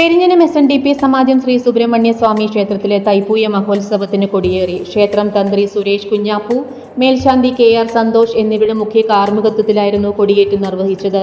Perinjanam S N D P Samajam Shri Subrahmanya Swami ക്ഷേത്രത്തിലെ തൈപ്പൂയ മഹോത്സവത്തിന് കൊടിയേറി. ക്ഷേത്രം തന്ത്രി സുരേഷ് കുഞ്ഞാപ്പു മേൽശാന്തി കെ ആർ സന്തോഷ് എന്നിവരുടെ മുഖ്യ കാർമ്മികത്വത്തിലായിരുന്നു കൊടിയേറ്റ് നിർവഹിച്ചത്.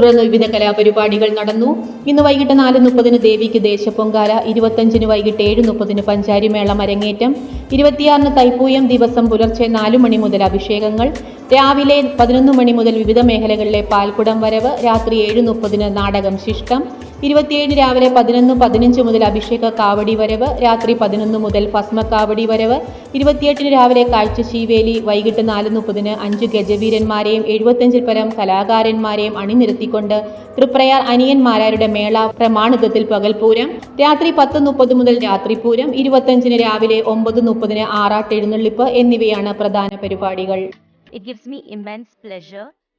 വിവിധ കലാപരിപാടികൾ നടന്നു. ഇന്ന് വൈകിട്ട് നാല് മുപ്പതിന് ദേവിക്ക് ദേശപ്പൊങ്കാല ഇരുപത്തഞ്ചിന് വൈകിട്ട് ഏഴ് മുപ്പതിന് പഞ്ചാരിമേള അരങ്ങേറ്റം ഇരുപത്തിയാറിന് തൈപ്പൂയം ദിവസം പുലർച്ചെ നാലു മണി മുതൽ അഭിഷേകങ്ങൾ രാവിലെ പതിനൊന്ന് മണി മുതൽ വിവിധ മേഖലകളിലെ പാൽക്കുടം വരവ് രാത്രി ഏഴ് മുപ്പതിന് നാടകം ശിഷ്ടം ഇരുപത്തിയേഴ് രാവിലെ പതിനൊന്ന് പതിനഞ്ച് മുതൽ അഭിഷേക കാവടി വരവ് രാത്രി പതിനൊന്ന് മുതൽ ഭസ്മ കാവടി വരവ് ഇരുപത്തിയെട്ടിന് രാവിലെ കാഴ്ച ശീവേലി വൈകിട്ട് നാല് മുപ്പതിന് അഞ്ച് ഗജവീരന്മാരെയും എഴുപത്തഞ്ചിൽ പരം കലാകാരന്മാരെയും അണിനിരത്തിക്കൊണ്ട് തൃപ്രയാർ അനിയന്മാരാരുടെ മേള പ്രമാണിതത്തിൽ പകൽപൂരം രാത്രി പത്ത് മുപ്പത് മുതൽ രാത്രിപൂരം ഇരുപത്തഞ്ചിന് രാവിലെ ഒമ്പത് മുപ്പതിന് ആറാട്ട് എഴുന്നള്ളിപ്പ് എന്നിവയാണ് പ്രധാന പരിപാടികൾ. It gives me immense pleasure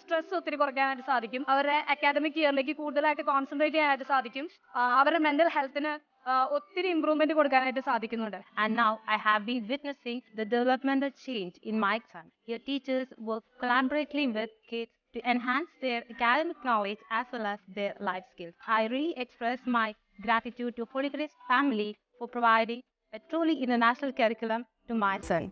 stress ഒത്തിരി കുറയ്ക്കാനായിട്ട് സാധിക്കും അവരുടെ അക്കാദമിക് ഇയറിലേക്ക് കൂടുതലായിട്ട് കോൺസെൻട്രേറ്റ് ചെയ്യാനായിട്ട് സാധിക്കും അവരുടെ മെന്റൽ ഹെൽത്തിന് ഒത്തിരി ഇമ്പ്രൂവ്മെന്റ് കൊടുക്കാനായിട്ട് സാധിക്കുന്നുണ്ട് And now I have been witnessing the developmental change in my son. Your teachers work collaboratively with kids to enhance their academic knowledge as well as their life skills. I really express my gratitude to Holy Grace family for providing a truly international curriculum to my son.